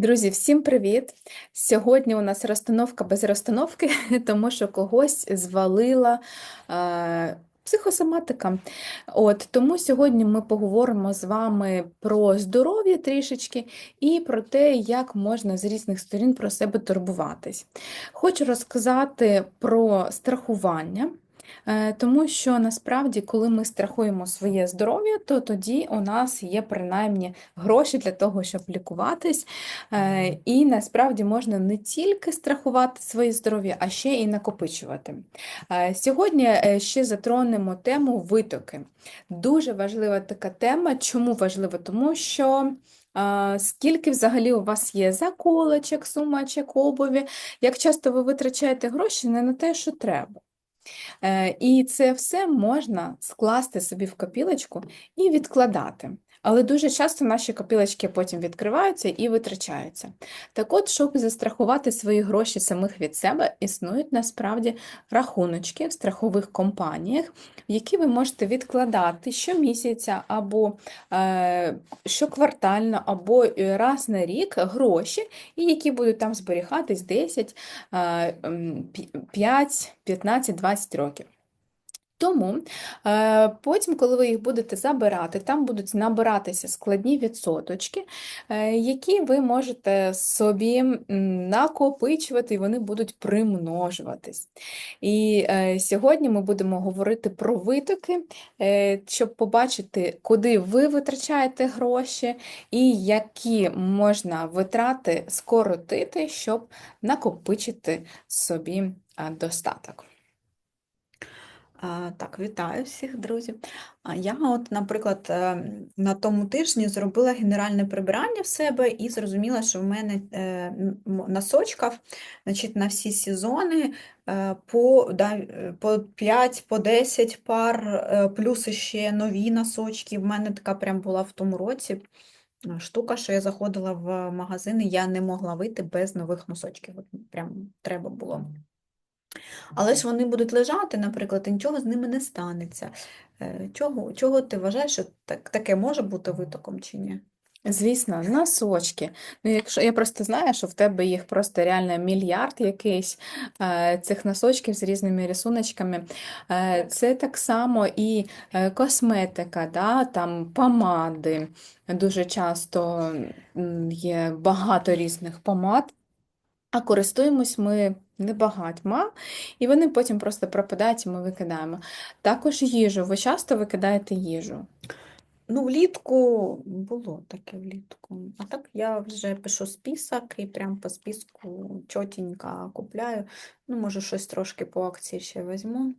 Друзі, всім привіт! Сьогодні у нас розстановка без розстановки, тому що когось звалила е, психосоматика. От, тому сьогодні ми поговоримо з вами про здоров'я трішечки і про те, як можна з різних сторін про себе турбуватись. Хочу розказати про страхування. Е, тому що насправді, коли ми страхуємо своє здоров'я, то тоді у нас є принаймні гроші для того, щоб лікуватись. Е, і насправді можна не тільки страхувати своє здоров'я, а ще і накопичувати. Е, сьогодні ще затронемо тему витоки. Дуже важлива така тема. Чому важлива? Тому що. Скільки взагалі у вас є заколочок, сумочок, обуві, як часто ви витрачаєте гроші не на те, що треба. Е, і це все можна скласти собі в копілочку і відкладати. Але дуже часто наші копілочки потім відкриваються і витрачаються. Так от, щоб застрахувати свої гроші самих від себе, існують насправді рахуночки в страхових компаніях, які ви можете відкладати щомісяця або е, щоквартально, або е, раз на рік гроші, і які будуть там зберігатись 10, е, 5, 15, 20 років. Тому е, потім, коли ви їх будете забирати, там будуть набиратися складні відсоточки, е, які ви можете собі накопичувати, і вони будуть примножуватись. І е, сьогодні ми будемо говорити про витоки, щоб побачити, куди ви витрачаєте гроші, і які можна витрати скоротити, щоб накопичити собі достаток. Так, вітаю всіх, друзі. Я, от, наприклад, е, на тому тижні зробила генеральне прибирання в себе і зрозуміла, що в мене е, носочків значить, на всі сезони е, по по 5, по 10 пар, плюс ще нові носочки. В мене така прям була в тому році штука, що я заходила в магазин, я не могла вийти без нових носочків. От Прям треба було. Але ж вони будуть лежати, наприклад, і нічого з ними не станеться. Е, чого чого ти вважаєш, що так, таке може бути витоком чи ні? Звісно, носочки. Ну, якщо Я просто знаю, що в тебе їх просто реально мільярд якийсь е, цих носочків з різними рисуночками. Е, це так само і косметика, да, там помади. Дуже часто є багато різних помад, а користуємось ми небагатьма, і вони потім просто пропадають, і ми викидаємо. Також їжу. Ви часто викидаєте їжу? Ну, влітку було таке влітку. А так я вже пишу список і прям по списку чотенько купляю. Ну, може, щось трошки по акції ще візьму.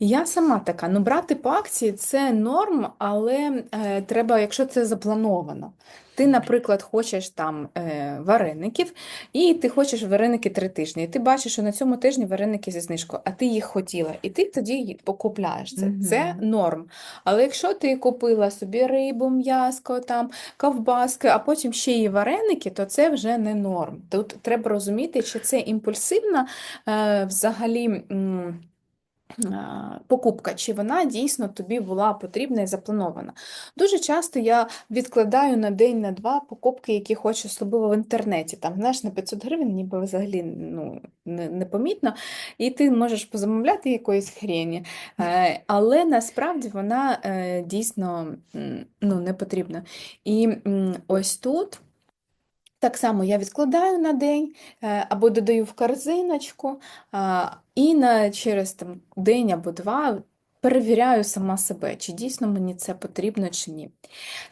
Я сама така, ну брати по акції це норм, але е, треба, якщо це заплановано. Ти, наприклад, хочеш там е, вареників, і ти хочеш вареники три тижні. І ти бачиш, що на цьому тижні вареники зі знижкою, а ти їх хотіла, і ти тоді покупляєш. Це Мгм. це норм. Але якщо ти купила собі рибу, м'яско, там, ковбаски, а потім ще й вареники, то це вже не норм. Тут треба розуміти, що це імпульсивна е, взагалі. покупка, чи вона дійсно тобі була потрібна і запланована. Дуже часто я відкладаю на день, на два покупки, які хочу, особливо в інтернеті. Там, знаєш, на 500 гривень, ніби взагалі ну, непомітно, і ти можеш позамовляти якоїсь хрені, е, але насправді вона е, дійсно ну, не потрібна. І ось тут. Так само я відкладаю на день е, або додаю в корзиночку, і на, через там, день або два перевіряю сама себе, чи дійсно мені це потрібно, чи ні.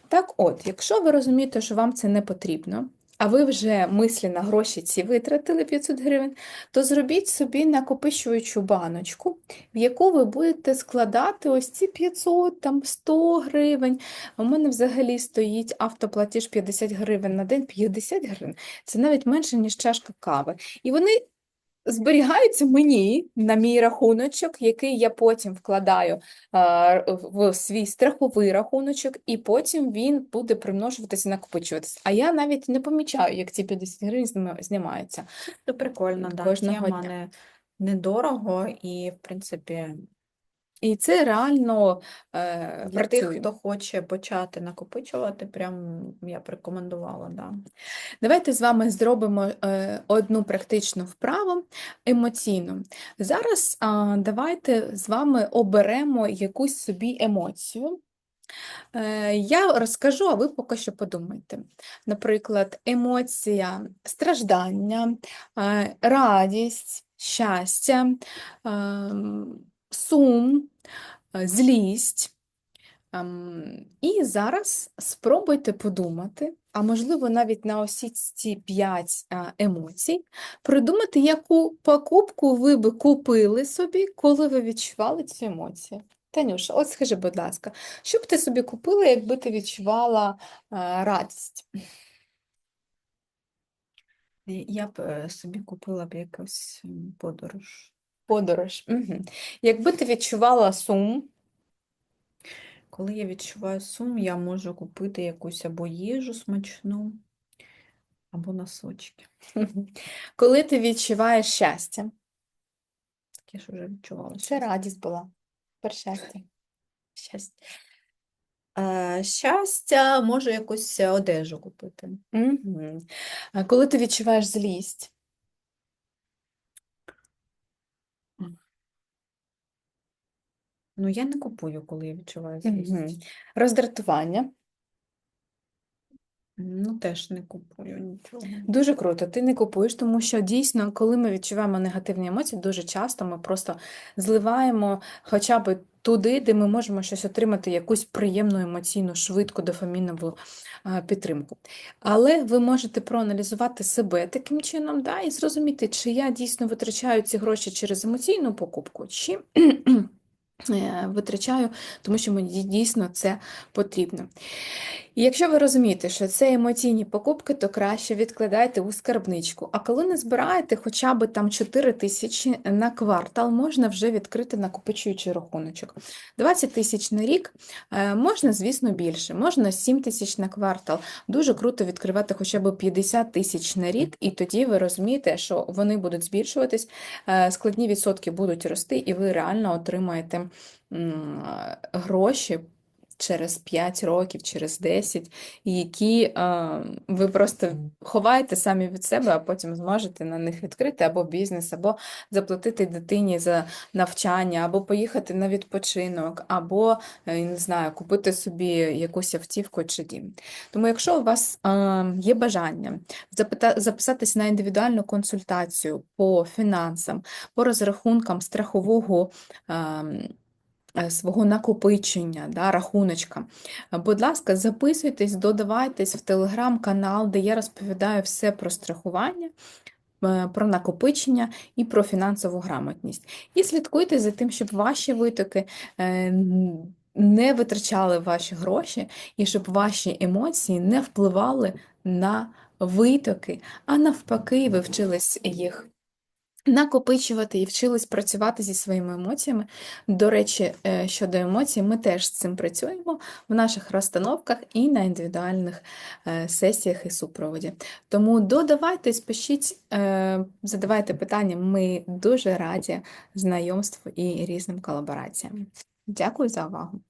Так от, якщо ви розумієте, що вам це не потрібно, а ви вже мислі на гроші ці витратили 500 гривень, то зробіть собі накопичуючу баночку, в яку ви будете складати ось ці 500, там 100 гривень. У мене взагалі стоїть автоплатіж 50 гривень на день, 50 гривень це навіть менше, ніж чашка кави. І вони зберігається мені на мій рахуночок, який я потім вкладаю в свій страховий рахуночок, і потім він буде примножуватися накопичуватися. А я навіть не помічаю, як ці 50 гривень знімаються. Це прикольно, да. Тема не, недорого і, в принципі, І це реально е, Для тих, хто хоче почати накопичувати, прям я б рекомендувала, да. Давайте з вами зробимо е, одну практичну вправу емоційну. Зараз а, давайте з вами оберемо якусь собі емоцію. Е, Я розкажу, а ви поки що подумайте. Наприклад, емоція страждання, е, радість, щастя, ем, сум, е, злість. Ем, І зараз спробуйте подумати, а можливо, навіть на осі ці п'ять емоцій, придумати, яку покупку ви би купили собі, коли ви відчували цю емоцію. Танюша, от скажи, будь ласка, що б ти собі купила, якби ти відчувала радість? Я б е, собі купила б якусь подорож. Подорож. Угу. Якби ти відчувала сум, Коли я відчуваю сум, я можу купити якусь або їжу смачну, або носочки. коли ти відчуваєш щастя, Так я ж вже відчувала. це радість була. Тепер щастя. Щастя. Е, щастя, можу якусь е, одежу купити. Угу. Коли ти відчуваєш злість, Ну, я не купую, коли я відчуваю злість. Мгм. роздратування. Ну, теж не купую нічого. Дуже круто, ти не купуєш, тому що дійсно, коли ми відчуваємо негативні емоції, дуже часто ми просто зливаємо хоча б туди, де ми можемо щось отримати, якусь приємну емоційну, швидку дофамінову а, підтримку. Але ви можете проаналізувати себе таким чином, да, і зрозуміти, чи я дійсно витрачаю ці гроші через емоційну покупку, чи витрачаю, тому що мені дійсно це потрібно. І якщо ви розумієте, що це емоційні покупки, то краще відкладайте у скарбничку. А коли не збираєте хоча б там 4 тисячі на квартал, можна вже відкрити накопичуючий рахуночок. 20 тисяч на рік е, можна, звісно, більше, можна 7 тисяч на квартал. Дуже круто відкривати хоча б 50 тисяч на рік, і тоді ви розумієте, що вони будуть збільшуватись, е, складні відсотки будуть рости, і ви реально отримаєте гроші через 5 років, через 10, які е, ви просто ховаєте самі від себе, а потім зможете на них відкрити або бізнес, або заплатити дитині за навчання, або поїхати на відпочинок, або, е, не знаю, купити собі якусь автівку чи дім. Тому, якщо у вас е, є бажання записатись на індивідуальну консультацію по фінансам, по розрахункам страхового. е, свого накопичення, да, рахуночка. Е, Будь ласка, записуйтесь, додавайтесь в телеграм-канал, де я розповідаю все про страхування, е, про накопичення і про фінансову грамотність. І слідкуйте за тим, щоб ваші витоки е, не витрачали ваші гроші, і щоб ваші емоції не впливали на витоки, а навпаки, ви вчились їх накопичувати і вчились працювати зі своїми емоціями. До речі, е, щодо емоцій, ми теж з цим працюємо в наших розстановках і на індивідуальних е, сесіях і супроводі. Тому додавайтесь, пишіть, е, задавайте питання. Ми дуже раді знайомству і різним колабораціям. Дякую за увагу!